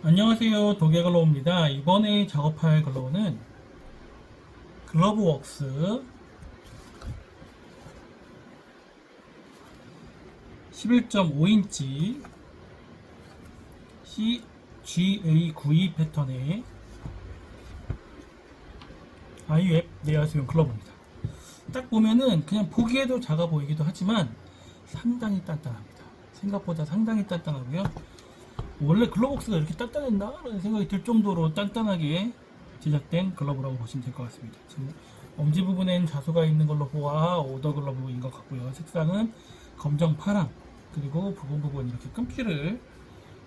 안녕하세요. 도개글로우입니다. 이번에 작업할 글로우는 글러브웍스. 11.5인치 CGA92 패턴의 아이웹 내야수용 글러브입니다. 딱 보면은 그냥 보기에도 작아 보이기도 하지만 상당히 단단합니다. 생각보다 상당히 단단하고요 원래 글러벅스가 이렇게 단단했나? 라는 생각이 들 정도로 단단하게 제작된 글러브라고 보시면 될 것 같습니다. 지금 엄지 부분엔 자수가 있는 걸로 보아 오더 글러브인 것 같고요. 색상은 검정 파랑 그리고 부분 부분 이렇게 끈피를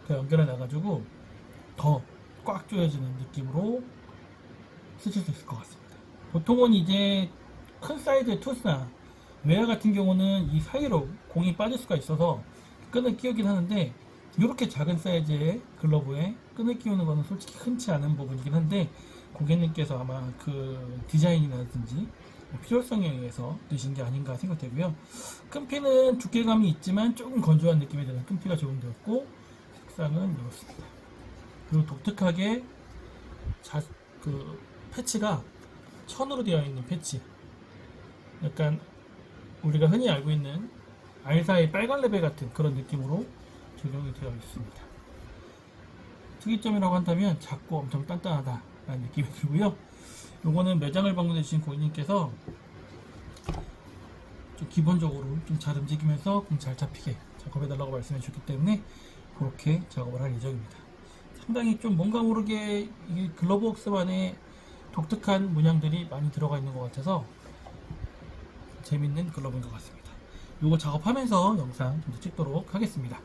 더 연결해 놔가지고 더 꽉 조여지는 느낌으로 쓰실 수 있을 것 같습니다. 보통은 이제 큰 사이즈의 투스나 웨어 같은 경우는 이 사이로 공이 빠질 수가 있어서 끈을 끼우긴 하는데 이렇게 작은 사이즈의 글러브에 끈을 끼우는 거는 솔직히 흔치 않은 부분이긴 한데 고객님께서 아마 그 디자인이라든지 뭐 필요성에 의해서 넣으신 게 아닌가 생각되고요. 끈피는 두께감이 있지만 조금 건조한 느낌이 드는 끈피가 적용되었고 색상은 이렇습니다. 그리고 독특하게 자, 그 패치가 천으로 되어 있는 패치. 약간 우리가 흔히 알고 있는 알사의 빨간 레벨 같은 그런 느낌으로 적용이 되어 있습니다. 특이점이라고 한다면 작고 엄청 단단하다라는 느낌이 들고요. 요거는 매장을 방문해 주신 고객님께서 좀 기본적으로 좀 잘 움직이면서 좀 잘 잡히게 작업해 달라고 말씀해 주셨기 때문에 그렇게 작업을 할 예정입니다. 상당히 좀 뭔가 모르게 이 글러브웍스만의 독특한 문양들이 많이 들어가 있는 것 같아서 재밌는 글러브인 것 같습니다. 요거 작업하면서 영상 좀 더 찍도록 하겠습니다.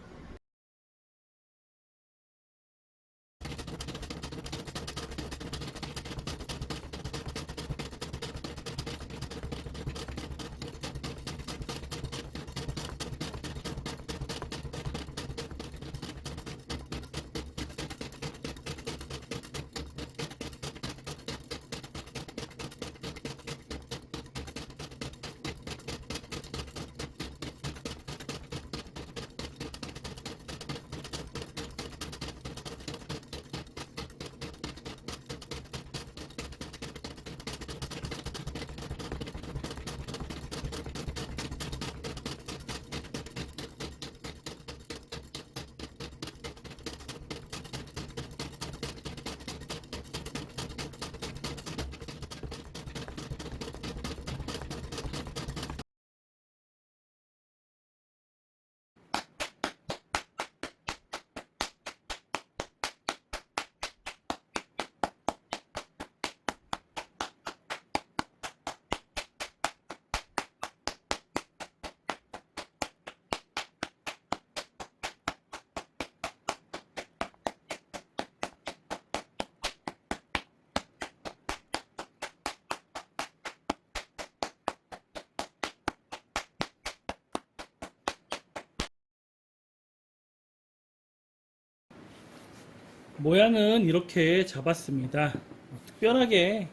모양은 이렇게 잡았습니다. 뭐 특별하게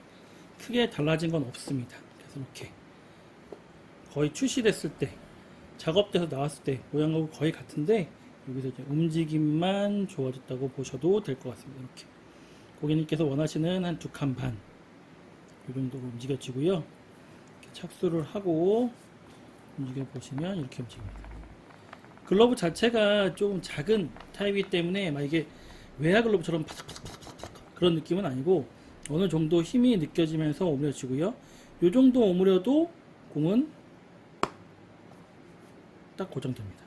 크게 달라진 건 없습니다. 그래서 이렇게 거의 출시됐을 때 작업돼서 나왔을 때 모양하고 거의 같은데 여기서 이제 움직임만 좋아졌다고 보셔도 될 것 같습니다. 이렇게 고객님께서 원하시는 한 두 칸 반 이 정도로 움직여지고요. 착수를 하고 움직여 보시면 이렇게 움직입니다. 글러브 자체가 조금 작은 타입이기 때문에 막 이게 외야 글러브처럼 파삭파삭파삭 그런 느낌은 아니고 어느 정도 힘이 느껴지면서 오므려지고요. 이 정도 오므려도 공은 딱 고정됩니다.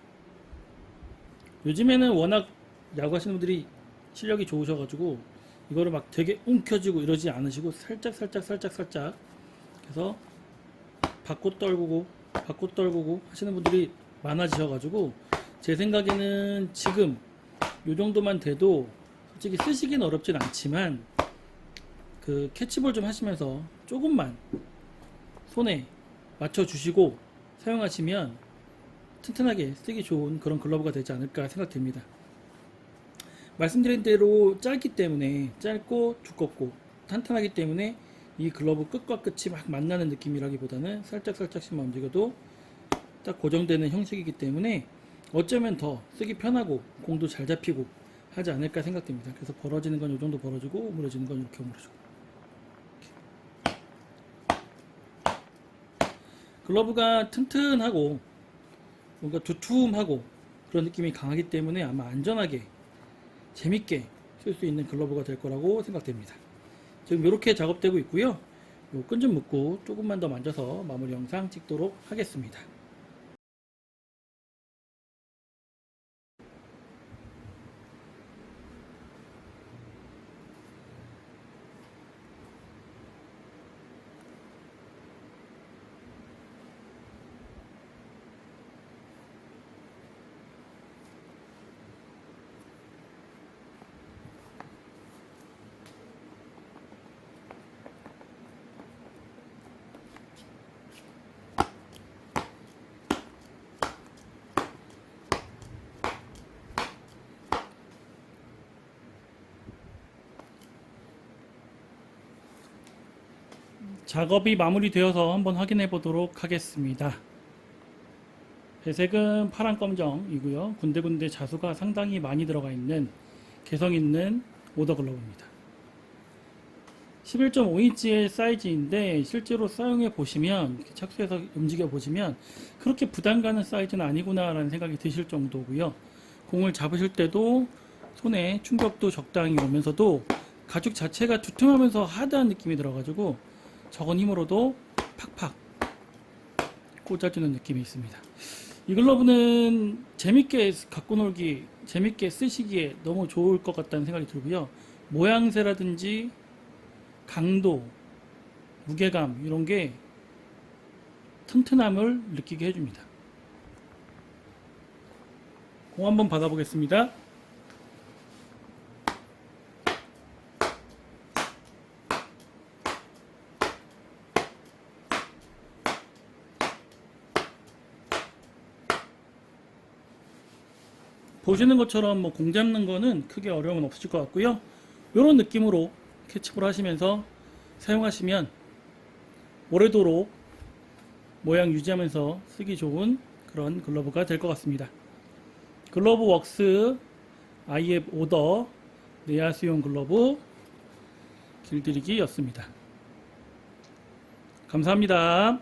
요즘에는 워낙 야구하시는 분들이 실력이 좋으셔가지고 이거를 막 되게 움켜쥐고 이러지 않으시고 살짝 살짝 살짝 살짝 그래서 받고 떨구고 받고 떨구고 하시는 분들이 많아지셔가지고 제 생각에는 지금 요 정도만 돼도 솔직히 쓰시긴 어렵진 않지만 그 캐치볼 좀 하시면서 조금만 손에 맞춰 주시고 사용하시면 튼튼하게 쓰기 좋은 그런 글러브가 되지 않을까 생각됩니다. 말씀드린 대로 짧기 때문에 짧고 두껍고 탄탄하기 때문에 이 글러브 끝과 끝이 막 만나는 느낌이라기보다는 살짝 살짝씩만 움직여도 딱 고정되는 형식이기 때문에 어쩌면 더 쓰기 편하고 공도 잘 잡히고 하지 않을까 생각됩니다. 그래서 벌어지는 건 이 정도 벌어지고 오므려지는 건 이렇게 오므려지고. 글러브가 튼튼하고 뭔가 두툼하고 그런 느낌이 강하기 때문에 아마 안전하게 재밌게 쓸 수 있는 글러브가 될 거라고 생각됩니다. 지금 이렇게 작업되고 있고요. 요끈좀 묶고 조금만 더 만져서 마무리 영상 찍도록 하겠습니다. 작업이 마무리되어서 한번 확인해 보도록 하겠습니다. 배색은 파란 검정이고요. 군데군데 자수가 상당히 많이 들어가 있는 개성 있는 오더 글러브입니다. 11.5인치의 사이즈인데 실제로 사용해 보시면 착수해서 움직여 보시면 그렇게 부담 가는 사이즈는 아니구나라는 생각이 드실 정도고요. 공을 잡으실 때도 손에 충격도 적당히 오면서도 가죽 자체가 두툼하면서 하드한 느낌이 들어가지고 적은 힘으로도 팍팍 꽂아주는 느낌이 있습니다. 이 글러브는 재밌게 갖고 놀기, 재밌게 쓰시기에 너무 좋을 것 같다는 생각이 들고요. 모양새라든지 강도, 무게감 이런 게 튼튼함을 느끼게 해줍니다. 공 한번 받아보겠습니다. 보시는 것처럼 뭐 공 잡는 거는 크게 어려움은 없으실 것 같고요. 이런 느낌으로 캐치볼 하시면서 사용하시면 오래도록 모양 유지하면서 쓰기 좋은 그런 글러브가 될 것 같습니다. 글러브 웍스 IF 오더 내야 수용 글러브 길들이기였습니다. 감사합니다.